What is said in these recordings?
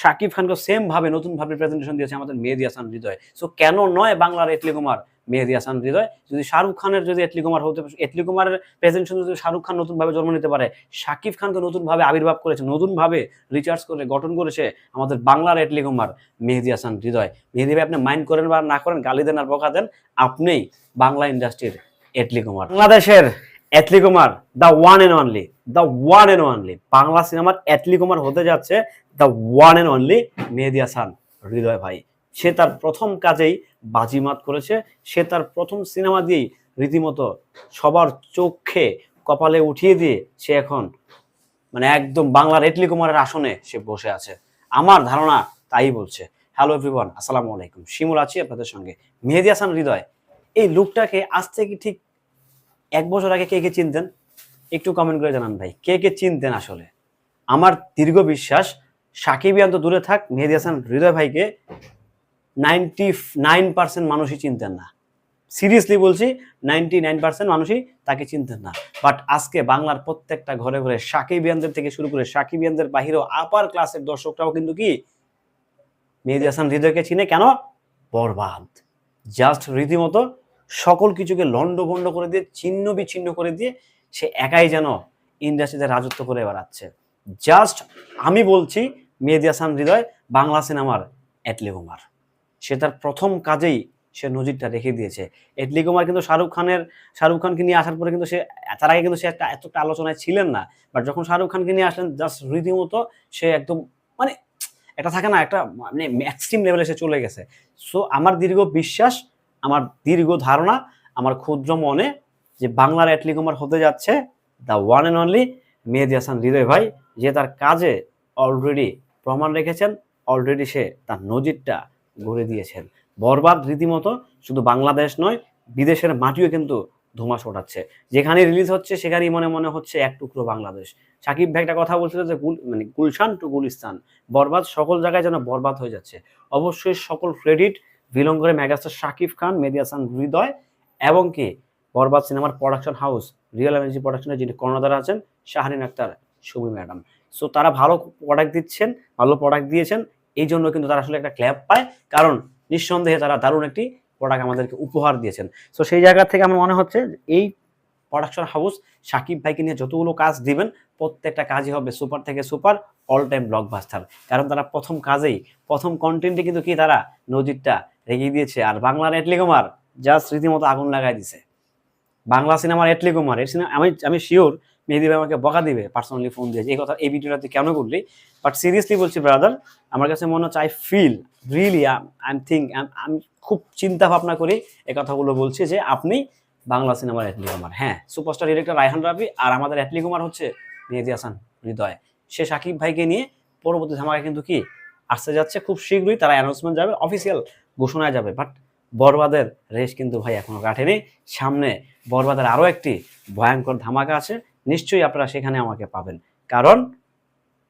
শাকিব খানকে সেম ভাবে নতুন ভাবে প্রেজেন্টেশন দিয়েছে আমাদের মেহেদি হাসান হৃদয়। সো কেন নয় বাংলার এটলি কুমার মেহেদি হাসান হৃদয়? যদি শাহরুখ খানের যদি এটলি কুমার হতে এটলি কুমারের প্রেজেন্টেশন যদি শাহরুখ খান নতুন ভাবে জন্ম নিতে পারে, শাকিব খানকে নতুন ভাবে আবির্ভাব করেছে, নতুন ভাবে রিচার্জ করে, গঠন করেছে আমাদের বাংলার এটলি কুমার মেহেদি হাসান হৃদয়। মেহেদি ভাই, আপনি মাইন্ড করেন বা না করেন, গালি দেন আর বকা দেন, আপনিই বাংলা ইন্ডাস্ট্রির এটলি কুমার। বাংলাদেশের Atlee Kumar the one and only the one and only Bangla সিনেমার এটলি কুমার হতে যাচ্ছে the one and only Mehedi Hasan Hridoy ভাই। সে তার প্রথম কাজেই বাজিমাত করেছে। সে তার প্রথম সিনেমা দিয়েই রীতিমতো সবার চোখে কপালে উঠিয়ে দিয়ে সে এখন মানে একদম বাংলার এটলি কুমারের আসনে সে বসে আছে। আমার ধারণা তাই বলছে। হ্যালো এভরিওয়ান আসসালামু আলাইকুম। শিমুল আছি আপনাদের সঙ্গে। মেহেদি হাসান হৃদয়, এই লুকটাকে আজ থেকে ঠিক এক বছর আগে কে কে চিনতেন? একটু কমেন্ট করে জানান ভাই। কে কে চিনতেন আসলে? আমার দীর্ঘ বিশ্বাস সাকিবিয়ান তো দূরে থাক, মেহেদি হাসান হৃদয় ভাইকে নাইনটি নাইন পার্সেন্ট মানুষই চিনতেন না। সিরিয়াসলি বলছি নাইনটি নাইন পার্সেন্ট মানুষই তাকে চিনতেন না। বাট আজকে বাংলার প্রত্যেকটা ঘরে ঘরে সাকিবিয়ানদের থেকে শুরু করে সাকিবিয়ানদের বাহিরেও আপার ক্লাসের দর্শকরাও কিন্তু কি? মেহেদি হাসান হৃদয়কে চিনে কেন? বরবাদ। জাস্ট রীতিমতো সকল কিছুকে লন্ডভন্ড করে দিয়ে, ছিন্ন বিচ্ছিন্ন করে দিয়ে সে একাই যেন ইন্ডাস্ট্রিতে রাজত্ব করে বেড়াচ্ছে। জাস্ট আমি বলছি, মেহেদি হৃদয়, বাংলা সিনেমার এটলি কুমার। সে তার প্রথম কাজেই সে নজিরটা রেখে দিয়েছে। এটলি কুমার কিন্তু শাহরুখ খানের, শাহরুখ খানকে নিয়ে আসার পরে কিন্তু সে, তার আগে কিন্তু সে একটা এতটা আলোচনায় ছিলেন না। বাট যখন শাহরুখ খানকে নিয়ে আসলেন, জাস্ট রীতিমতো সে একদম মানে এটা থাকে না, একটা মানে এক্সট্রিম লেভেলে সে চলে গেছে। সো আমার দীর্ঘ বিশ্বাস আমার দীর্ঘ ধারণা, আমার ক্ষুদ্র মনে যে বাংলার অ্যাটলি কুমার হতে যাচ্ছে the one and only Mehedi Hasan Hridoy ভাই, যে তার কাজে অলরেডি প্রমাণ রেখেছেন অলরেডি সে তার নজিরটা গড়ে দিয়েছেন। বরবাদ রীতিমতো শুধু বাংলাদেশ নয়, বিদেশের মাটিও কিন্তু ধুমাস ওঠাচ্ছে। যেখানে রিলিজ হচ্ছে, সেখানেই মনে মনে হচ্ছে এক টুকরো বাংলাদেশ। সাকিব ভাই একটা কথা বলছিল যে গুল মানে গুলশান টু গুলিস্তান, বরবাদ সকল জায়গায় যেন বরবাদ হয়ে যাচ্ছে। অবশ্যই সকল ক্রেডিট বিলং করে মেগাস্টার শাকিব খান, মেহেদি হাসান হৃদয় এবং কি? বরবাদ সিনেমার প্রোডাকশন হাউস রিয়েল এনার্জি প্রোডাকশনের যিনি কর্ণধার আছেন, শাহরিন আক্তার, সুমি ম্যাডাম। সো তারা ভালো প্রোডাক্ট দিচ্ছেন, ভালো প্রোডাক্ট দিয়েছেন, এই জন্য কিন্তু তারা আসলে একটা ক্ল্যাপ পায়। কারণ নিঃসন্দেহে তারা দারুণ একটি প্রোডাক্ট আমাদেরকে উপহার দিয়েছেন। সো সেই জায়গা থেকে আমার মনে হচ্ছে এই প্রোডাকশন হাউস সাকিব ভাইকে নিয়ে যতগুলো কাজ দিবেন, প্রত্যেকটা কাজই হবে সুপার থেকে সুপার অল টাইম ব্লকবাস্টার কারণ তারা প্রথম কাজেই, প্রথম কন্টেন্টে কিন্তু কি তারা নজিরটা রেখে দিয়েছে। আর বাংলার এটলি কুমার জাস্ট রীতিমতো আগুন লাগাই দিছে। বাংলা সিনেমার এটলি কুমার এর সিনেমা আমি আমি শিওর মেহেদি ভাই আমাকে বকা দিবে পার্সোনালি ফোন দিয়ে, যে এই কথা এই ভিডিওটা তুই কেন করলি? বাট সিরিয়াসলি বলছি ব্রাদার আমার কাছে মনে হচ্ছে I feel really I am think আমি খুব চিন্তা ভাবনা করি এই কথাগুলো বলছি যে আপনি বাংলা সিনেমার এটলি কুমার। হ্যাঁ সুপারস্টার ডিরেক্টর রায়হান রাবি আর আমাদের এটলি কুমার হচ্ছে মেহেদি হাসান, হৃদয়। সে সাকিব ভাইকে নিয়ে পরবর্তী ধামাকা কিন্তু কি? আসতে যাচ্ছে খুব শীঘ্রই, তারা অ্যানাউন্সমেন্ট যাবে অফিসিয়াল ঘোষণায় যাবে। বাট বরবাদের রেস কিন্তু ভাই এখনও কাটেনি। সামনে বরবাদের আরও একটি ভয়ঙ্কর ধামাকা আছে, নিশ্চয়ই আপনারা সেখানে আমাকে পাবেন। কারণ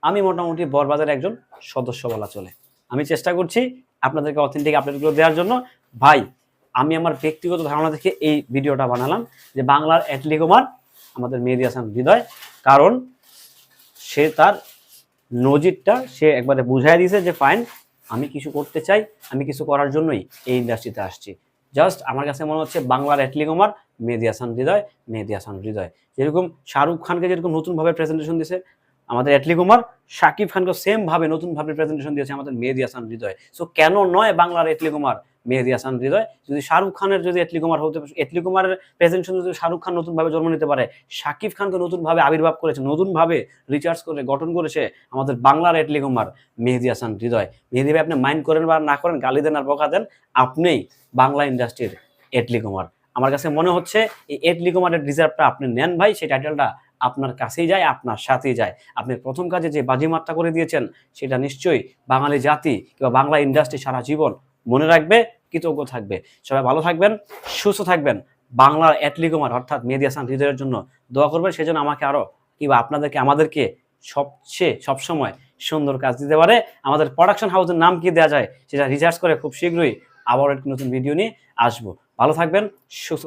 আমি মোটামুটি বরবাদের একজন সদস্য বলা চলে। আমি চেষ্টা করছি আপনাদেরকে অথেন্টিক আপডেটগুলো দেওয়ার জন্য। ভাই আমি আমার ব্যক্তিগত ধারণা থেকে এই ভিডিওটা বানালাম যে বাংলার অ্যাটলি কুমার আমাদের মেহেদি হাসান হৃদয়, কারণ সে তার নজিরটা সে একবারে বুঝাই দিয়েছে যে, ফাইন, আমি কিছু করতে চাই, আমি কিছু করার জন্যই এই ইন্ডাস্ট্রিতে আসছি। জাস্ট আমার কাছে মনে হচ্ছে বাংলার অ্যাটলি কুমার মেহেদি হাসান হৃদয়, মেহেদি হাসান হৃদয়। যেরকম শাহরুখ খানকে যেরকম নতুনভাবে প্রেজেন্টেশন দিয়েছে, আমাদের অ্যাটলি কুমার শাকিব খানকে সেমভাবে নতুনভাবে প্রেজেন্টেশন দিয়েছে আমাদের মেহেদি হাসান হৃদয়। সো কেন নয় বাংলার এটলি কুমার মেহেদি হাসান হৃদয়। যদি শাহরুখ খানের যদি এটলি কুমার হতে এটলি কুমারের প্রেজেন্টেশন যদি শাহরুখ খান নতুনভাবে জন্ম নিতে পারে, শাকিব খানকে নতুনভাবে আবির্ভাব করেছে, নতুনভাবে রিচার্জ করে, গঠন করেছে আমাদের বাংলার এটলি কুমার মেহেদি হাসান হৃদয়। মেহেদি ভাই, আপনি মাইন্ড করেন বা না করেন, গালি দেন আর বকা দেন, আপনিই বাংলা ইন্ডাস্ট্রির এটলি কুমার। আমার কাছে মনে হচ্ছে, এই এটলি কুমারের রিজার্ভটা আপনি নেন ভাই, সেই টাইটেলটা আপনার কাছেই যায়, আপনার সাথেই যায়। আপনি প্রথম কাজে যে বাজিমাত্রা করে দিয়েছেন, সেটা নিশ্চয়ই বাঙালি জাতি কিংবা বাংলা ইন্ডাস্ট্রি সারা জীবন মনে রাখবে, কৃতজ্ঞ থাকবে। সবাই ভালো থাকবেন, সুস্থ থাকবেন। বাংলার অ্যাথলিগোমার অর্থাৎ মেদিয়াসান হৃদয়ের জন্য দোয়া করবেন, সেজন্য আমাকে আরও কিংবা আপনাদেরকে, আমাদেরকে সবচেয়ে, সবসময় সুন্দর কাজ দিতে পারে। আমাদের প্রোডাকশন হাউসের নাম কি দেওয়া যায়, সেটা রিসার্চ করে খুব শীঘ্রই আবার একটি নতুন ভিডিও নিয়ে আসব। ভালো থাকবেন, সুস্থ